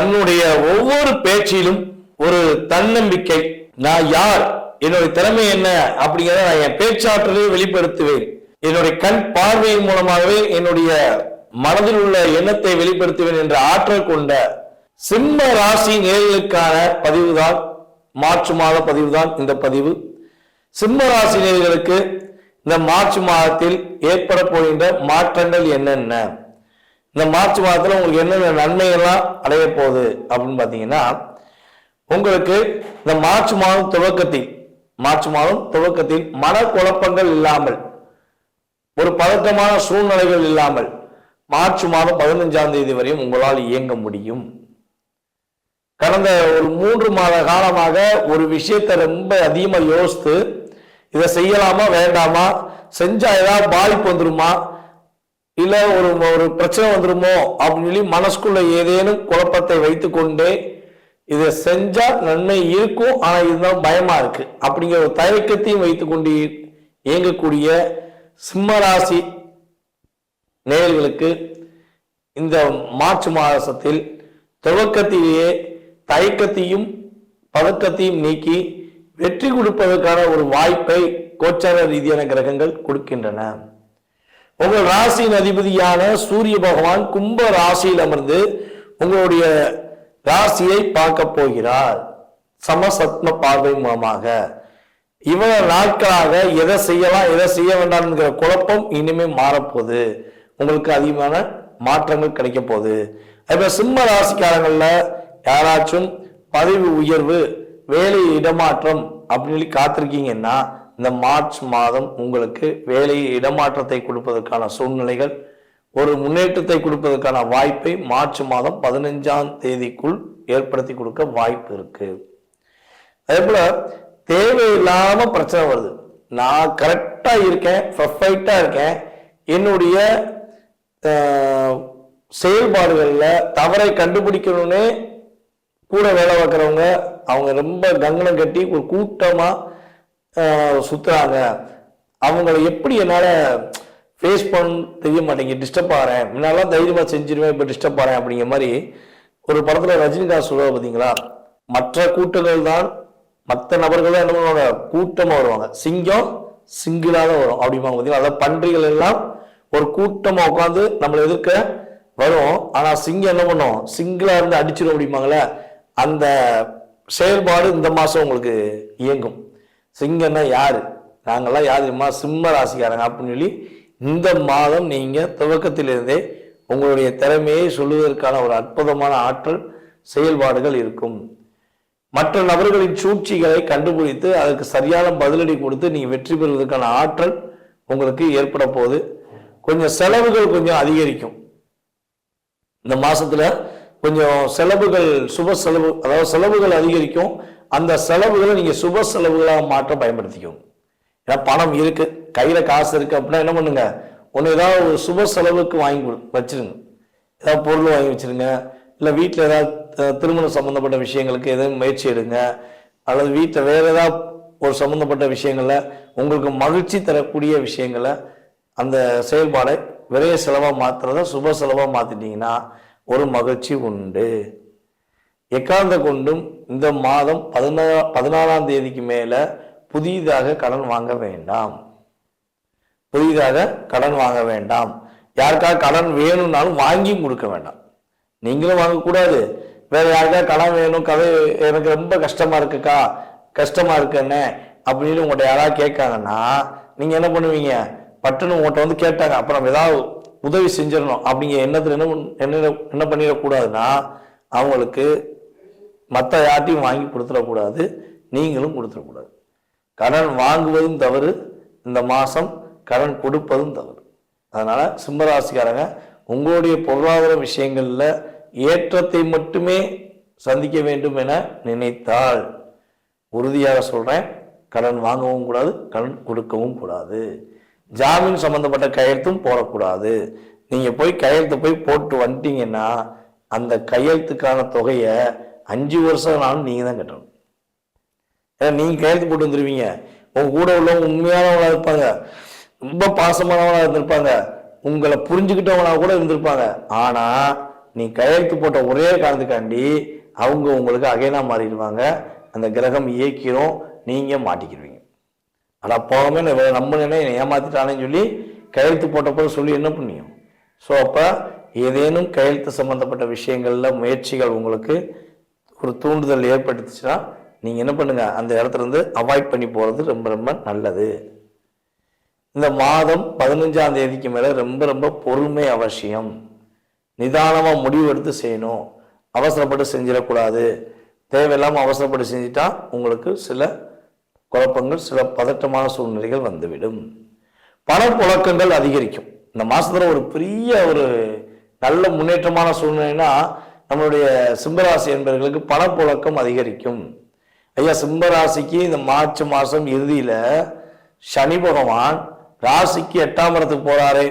தன்னுடைய ஒவ்வொரு பேச்சிலும் ஒரு தன்னம்பிக்கை. நான் யார்? என்னுடைய திறமை என்ன? அப்படிங்கிறத நான் என் பேச்சாற்றலை வெளிப்படுத்துவேன். என்னுடைய கண் பார்வையின் மூலமாகவே என்னுடைய மனதில் உள்ள எண்ணத்தை வெளிப்படுத்துவேன் என்ற ஆற்றல் கொண்ட சிம்ம ராசி நேர்களுக்கான பதிவுதான் மார்ச் மாத பதிவுதான் இந்த பதிவு. சிம்ம ராசி நேர்களுக்கு இந்த மார்ச் மாதத்தில் ஏற்பட போகின்ற மாற்றங்கள் என்னென்ன? இந்த மார்ச் மாதத்தில் உங்களுக்கு என்னென்ன நன்மைகள்லாம் அடைய போகுது அப்படின்னு பார்த்தீங்கன்னா உங்களுக்கு இந்த மார்ச் மாதம் துவக்கத்தில் மார்ச் மாதம் துவக்கத்தில் மனக்குழப்பங்கள் இல்லாமல் ஒரு பதட்டமான சூழ்நிலைகள் இல்லாமல் மார்ச் மாதம் பதினஞ்சாம் தேதி வரையும் உங்களால் இயங்க முடியும். கடந்த ஒரு மூன்று மாத காலமாக ஒரு விஷயத்தை ரொம்ப அதிகமாக யோசித்து இதை செய்யலாமா வேண்டாமா செஞ்சா ஏதாவது பாதிப்பு வந்துருமா இல்ல ஒரு ஒரு பிரச்சனை வந்துருமோ அப்படின்னு சொல்லி மனசுக்குள்ள ஏதேனும் குழப்பத்தை வைத்துக்கொண்டே இதை செஞ்சா நன்மை இருக்கும். ஆனா இதுதான் பயமா இருக்கு. அப்படிங்கிற ஒரு தயக்கத்தையும் வைத்துக்கொண்டு இயங்கக்கூடிய சிம்மராசி நேயர்களுக்கு இந்த மார்ச் மாதத்தில் துவக்கத்திலேயே தயக்கத்தையும் பதக்கத்தையும் நீக்கி வெற்றி கொடுப்பதற்கான ஒரு வாய்ப்பை கோச்சார ரீதியான கிரகங்கள் கொடுக்கின்றன. உங்கள் ராசியின் அதிபதியான சூரிய பகவான் கும்ப ராசியில் அமர்ந்து உங்களுடைய ராசியை பார்க்க போகிறார். சமசத்ம பார்வை மூலமாக. இவ்வளவு நாட்களாக எதை செய்யலாம் எதை செய்ய வேண்டாம்ங்கிற குழப்பம் இனிமே மாறப்போகுது. உங்களுக்கு அதிகமான மாற்றங்கள் கிடைக்க போகுது. அதே சிம்ம ராசிக்காரங்களில் யாராச்சும் பதவி உயர்வு வேலை இடமாற்றம் அப்படின்னு சொல்லி காத்திருக்கீங்கன்னா இந்த மார்ச் மாதம் உங்களுக்கு வேலை இடமாற்றத்தை கொடுப்பதற்கான சூழ்நிலைகள் ஒரு முன்னேற்றத்தை கொடுப்பதற்கான வாய்ப்பை மார்ச் மாதம் பதினஞ்சாம் தேதிக்குள் ஏற்படுத்தி கொடுக்க வாய்ப்பு இருக்கு. அதே போல தேவையில்லாம பிரச்சனை வருது. நான் கரெக்டா இருக்கேன் பர்ஃபெக்டா இருக்கேன். என்னுடைய செயல்பாடுகளில் தவறை கண்டுபிடிக்கணும்னு கூட வேலை பார்க்குறவங்க அவங்க ரொம்ப கங்கணம் கட்டி ஒரு கூட்டமாக சுற்றுறாங்க அவங்கள எப்படி என்னால் ஃபேஸ் பண்ண தெரிய மாட்டேங்குது. டிஸ்டர்ப் ஆகிறேன் முன்னாலாம் தைரியமாக செஞ்சிருவேன் இப்போ டிஸ்டர்ப் ஆகிறேன் அப்படிங்கிற மாதிரி ஒரு படத்தில் ரஜினிகாந்த் சொல்லுவா பார்த்தீங்களா மற்ற கூட்டங்கள் தான் மற்ற நபர்கள் தான் என்ன பண்ணுவாங்க? கூட்டமாக வருவாங்க. சிங்கம் சிங்கிளாக தான் வரும் அப்படிம்பாங்க பார்த்தீங்களா அதாவது பன்றிகள் எல்லாம் ஒரு கூட்டமாக உட்காந்து நம்மளை எதிர்க்க வரும். ஆனால் சிங்கம் என்ன பண்ணும்? சிங்கிளாக இருந்து அடிச்சிடும் அப்படிம்பாங்களே அந்த செயல்பாடு இந்த மாதம் உங்களுக்கு இயங்கும். சிங்கம்னா யார்? நாங்கள்லாம் யார் சிம்ம ராசிக்காரங்க அப்படின்னு சொல்லி இந்த மாதம் நீங்கள் துவக்கத்திலிருந்தே உங்களுடைய திறமையை சொல்லுவதற்கான ஒரு அற்புதமான ஆற்றல் செயல்பாடுகள் இருக்கும். மற்ற நபர்களின் சூழ்ச்சிகளை கண்டுபிடித்து அதற்கு சரியான பதிலடி கொடுத்து நீங்கள் வெற்றி பெறுவதற்கான ஆற்றல் உங்களுக்கு ஏற்பட போகுது. கொஞ்சம் செலவுகள் கொஞ்சம் அதிகரிக்கும். இந்த மாசத்துல கொஞ்சம் செலவுகள் சுப செலவு அதாவது செலவுகள் அதிகரிக்கும். அந்த செலவுகளை நீங்கள் சுப செலவுகளாக மாற்ற பயன்படுத்திக்கோங்க. ஏன்னா பணம் இருக்கு கையில் காசு இருக்கு அப்படின்னா என்ன பண்ணுங்க? ஒன்று ஏதாவது ஒரு சுப செலவுக்கு வாங்கி கொடு- வச்சிருங்க. ஏதாவது பொருள் வாங்கி வச்சிருங்க இல்லை வீட்டில் ஏதாவது திருமணம் சம்மந்தப்பட்ட விஷயங்களுக்கு எதுவும் முயற்சி எடுங்க அல்லது வீட்டில் வேறு ஏதாவது ஒரு சம்மந்தப்பட்ட விஷயங்களில் உங்களுக்கு மகிழ்ச்சி தரக்கூடிய விஷயங்களை அந்த செயல்பாடை விரைய செலவாக மாற்றுறத சுப செலவாக மாற்றிட்டீங்கன்னா ஒரு மகிழ்ச்சி உண்டு. எக்காந்த கொண்டும் இந்த மாதம் பதினா பதினாறாம் தேதிக்கு மேலே புதிதாக கடன் வாங்க வேண்டாம். புதிதாக கடன் வாங்க வேண்டாம். யாருக்காவது கடன் வேணும்னாலும் வாங்கியும் கொடுக்க வேண்டாம். நீங்களும் வாங்கக்கூடாது. வேற யாருக்கா கடன் வேணும் கதை எனக்கு ரொம்ப கஷ்டமா இருக்குக்கா கஷ்டமா இருக்குன்னு அப்படின்னு உங்கள்கிட்ட யாராவது கேட்காங்கன்னா நீங்க என்ன பண்ணுவீங்க? பட்டுன்னு உங்கள்கிட்ட வந்து கேட்டாங்க. அப்புறம் ஏதாவது உதவி செஞ்சிடணும். அப்படிங்கிற எண்ணத்தில் என்ன என்ன என்ன பண்ணிடக்கூடாதுன்னா அவங்களுக்கு மற்ற யார்ட்டையும் வாங்கி கொடுத்துடக்கூடாது நீங்களும் கொடுத்துடக்கூடாது. கடன் வாங்குவதும் தவறு இந்த மாதம் கடன் கொடுப்பதும் தவறு. அதனால் சிம்மராசிக்காரங்க உங்களுடைய பொருளாதார விஷயங்களில் ஏற்றத்தை மட்டுமே சந்திக்க வேண்டும் என நினைத்தால் உறுதியாக சொல்கிறேன் கடன் வாங்கவும் கூடாது கடன் கொடுக்கவும் கூடாது. ஜாமீன் சம்பந்தப்பட்ட கையெழுத்தும் போடக்கூடாது. நீங்கள் போய் கையெழுத்து போய் போட்டு வந்துட்டீங்கன்னா அந்த கையெழுத்துக்கான தொகையை அஞ்சு வருஷம் நானும் நீங்கள் தான் கட்டணும். ஏன்னா நீங்கள் கையெழுத்து போட்டு வந்துருவீங்க. உங்கள் கூட உள்ளவங்க உண்மையானவங்களாக இருப்பாங்க. ரொம்ப பாசமானவங்களாக இருந்திருப்பாங்க. உங்களை புரிஞ்சுக்கிட்டவங்களா கூட இருந்திருப்பாங்க. ஆனால் நீ கையெழுத்து போட்ட ஒரே காரணத்துக்காண்டி அவங்க உங்களுக்கு அகைனா மாறிடுவாங்க. அந்த கிரகம் இயக்கிரும். நீங்கள் மாட்டிக்கிடுவீங்க ஆனா போகவே நம்பினே ஏமாத்திட்டானேன்னு சொல்லி கையெழுத்து போட்டப்போ சொல்லி என்ன பண்ணியும்? ஸோ அப்போ ஏதேனும் கையெழுத்து சம்பந்தப்பட்ட விஷயங்களில் முயற்சிகள் உங்களுக்கு ஒரு தூண்டுதல் ஏற்பட்டுச்சுன்னா நீங்கள் என்ன பண்ணுங்க அந்த இடத்துலேருந்து அவாய்ட் பண்ணி போகிறது ரொம்ப ரொம்ப நல்லது. இந்த மாதம் பதினஞ்சாம் தேதிக்கு மேலே ரொம்ப ரொம்ப பொறுமை அவசியம். நிதானமாக முடிவு எடுத்து செய்யணும். அவசரப்பட்டு செஞ்சிடக்கூடாது. தேவையில்லாமல் அவசரப்பட்டு செஞ்சிட்டா உங்களுக்கு சில குழப்பங்கள் சில பதட்டமான சூழ்நிலைகள் வந்துவிடும். பணப்புழக்கங்கள் அதிகரிக்கும். இந்த மாதத்தில் ஒரு பெரிய ஒரு நல்ல முன்னேற்றமான சூழ்நிலைன்னா நம்மளுடைய சிம்பராசி என்பவர்களுக்கு பணப்புழக்கம் அதிகரிக்கும். ஐயா சிம்பராசிக்கு இந்த மார்ச் மாதம் இறுதியில் சனி பகவான் ராசிக்கு எட்டாம் இடத்துக்கு போகிறாரு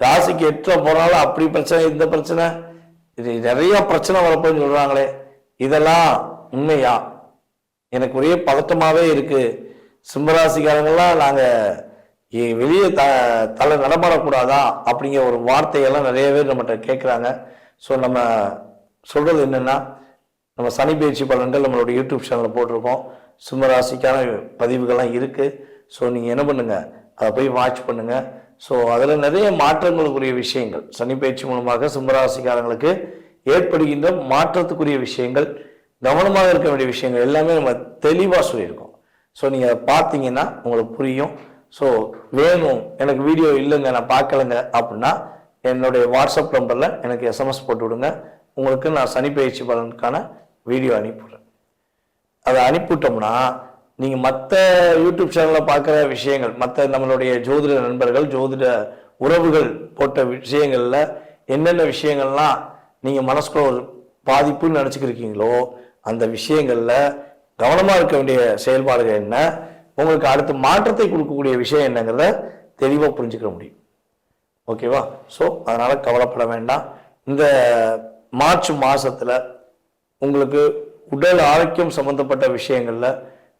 ராசிக்கு எட்டில் போனாலும் அப்படி பிரச்சனை இந்த பிரச்சனை. இது நிறைய பிரச்சனை வரப்போன்னு சொல்கிறாங்களே இதெல்லாம் உண்மையா? எனக்கு ஒரே பதட்டமாகவே இருக்குது சிம்மராசிக்காரங்கெல்லாம் நாங்கள் வெளியே த தலை நடமாடக்கூடாதா அப்படிங்கிற ஒரு வார்த்தையெல்லாம் நிறைய பேர் நம்மகிட்ட கேட்குறாங்க ஸோ நம்ம சொல்கிறது என்னென்னா நம்ம சனி பயிற்சி பலன்கள் நம்மளோட யூடியூப் சேனலில் போட்டிருக்கோம். சிம்மராசிக்கான பதிவுகள்லாம் இருக்குது ஸோ நீங்கள் என்ன பண்ணுங்கள் அதை போய் வாட்ச் பண்ணுங்கள் ஸோ அதில் நிறைய மாற்றங்களுக்குரிய விஷயங்கள். சனி பயிற்சி மூலமாக சிம்மராசிக்காரங்களுக்கு ஏற்படுகின்ற மாற்றத்துக்குரிய விஷயங்கள் கவனமாக இருக்க வேண்டிய விஷயங்கள் எல்லாமே நம்ம தெளிவாக சொல்லியிருக்கோம். ஸோ நீங்கள் அதை பார்த்தீங்கன்னா உங்களுக்கு புரியும். ஸோ வேணும் எனக்கு வீடியோ இல்லைங்க நான் பார்க்கலங்க அப்படின்னா என்னுடைய வாட்ஸ்அப் நம்பரில் எனக்கு எஸ்எம்எஸ் போட்டு விடுங்க. உங்களுக்கு நான் சனி பயிற்சி பலனுக்கான வீடியோ அனுப்பிடுறேன் அதை அனுப்பிவிட்டோம்னா நீங்கள் மற்ற யூடியூப் சேனலில் பார்க்குற விஷயங்கள் மற்ற நம்மளுடைய ஜோதிட நண்பர்கள் ஜோதிட உறவுகள் போட்ட விஷயங்களில் என்னென்ன விஷயங்கள்லாம் நீங்கள் மனசுக்குள்ள ஒரு பாதிப்புன்னு நினச்சிக்கிருக்கீங்களோ அந்த விஷயங்களில் கவனமாக இருக்க வேண்டிய செயல்பாடுகள் என்ன உங்களுக்கு அடுத்த மாற்றத்தை கொடுக்கக்கூடிய விஷயம் என்னங்கிறத தெளிவாக புரிஞ்சுக்க முடியும். ஓகேவா ஸோ அதனால் கவலைப்பட வேண்டாம். இந்த மார்ச் மாதத்தில் உங்களுக்கு உடல் ஆரோக்கியம் சம்பந்தப்பட்ட விஷயங்களில்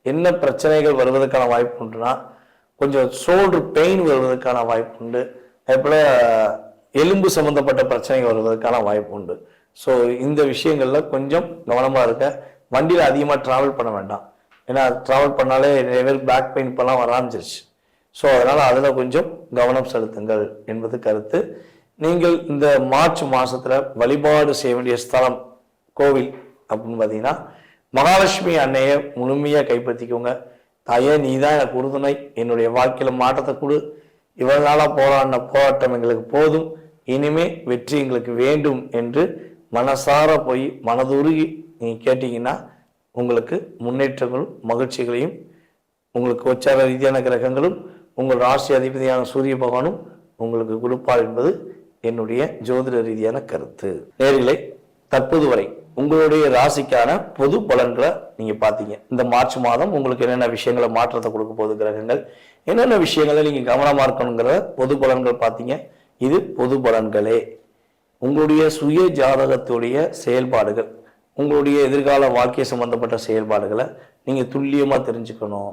என்ன பிரச்சனைகள் வருவதற்கான வாய்ப்பு உண்டுனா கொஞ்சம் ஷோல்டர் பெயின் வருவதற்கான வாய்ப்பு உண்டு. அதே போல் எலும்பு சம்பந்தப்பட்ட பிரச்சனைகள் வருவதற்கான வாய்ப்பு உண்டு. ஸோ இந்த விஷயங்களில் கொஞ்சம் கவனமாக இருக்க வண்டியில் அதிகமாக ட்ராவல் பண்ண வேண்டாம். ஏன்னா ட்ராவல் பண்ணாலே நிறைய பேர் பேக் பெயின் இப்போல்லாம் வர ஆரம்பிச்சிருச்சு ஸோ அதனால் அதில் கொஞ்சம் கவனம் செலுத்துங்கள் என்பது கருத்து. நீங்கள் இந்த மார்ச் மாசத்துல வழிபாடு செய்ய வேண்டிய ஸ்தலம் கோவில் அப்படின்னு பார்த்தீங்கன்னா மகாலட்சுமி அன்னையை முழுமையாக கைப்பற்றிக்கோங்க. தாயே நீ தான் எனக்கு உறுதுணை. என்னுடைய வாழ்க்கையில் மாற்றத்தை கொடு. இவ்வளவு நாளாக போராடின போராட்டம் எங்களுக்கு போதும். இனிமே வெற்றி எங்களுக்கு வேண்டும் என்று மனசார போய் மனதுருகி நீங்கள் கேட்டிங்கன்னா உங்களுக்கு முன்னேற்றங்களும் மகிழ்ச்சிகளையும் உங்களுக்கு உச்சார ரீதியான கிரகங்களும் உங்கள் ராசி அதிபதியான சூரிய பகவானும் உங்களுக்கு கொடுப்பார் என்பது என்னுடைய ஜோதிட ரீதியான கருத்து. நேர்களை தற்போது வரை உங்களுடைய ராசிக்கான பொது பலன்களை நீங்க பார்த்தீங்க. இந்த மார்ச் மாதம் உங்களுக்கு என்னென்ன விஷயங்களை மாற்றத்தை கொடுக்க போகுது கிரகங்கள்? என்னென்ன விஷயங்களை நீங்க கவனமா இருக்கணுங்கிற பொது பலன்கள் பார்த்தீங்க. இது பொது பலன்களே. உங்களுடைய சுய ஜாதகத்துடைய செயல்பாடுகள் உங்களுடைய எதிர்கால வாழ்க்கை சம்பந்தப்பட்ட செயல்பாடுகளை நீங்க துல்லியமா தெரிஞ்சுக்கணும்.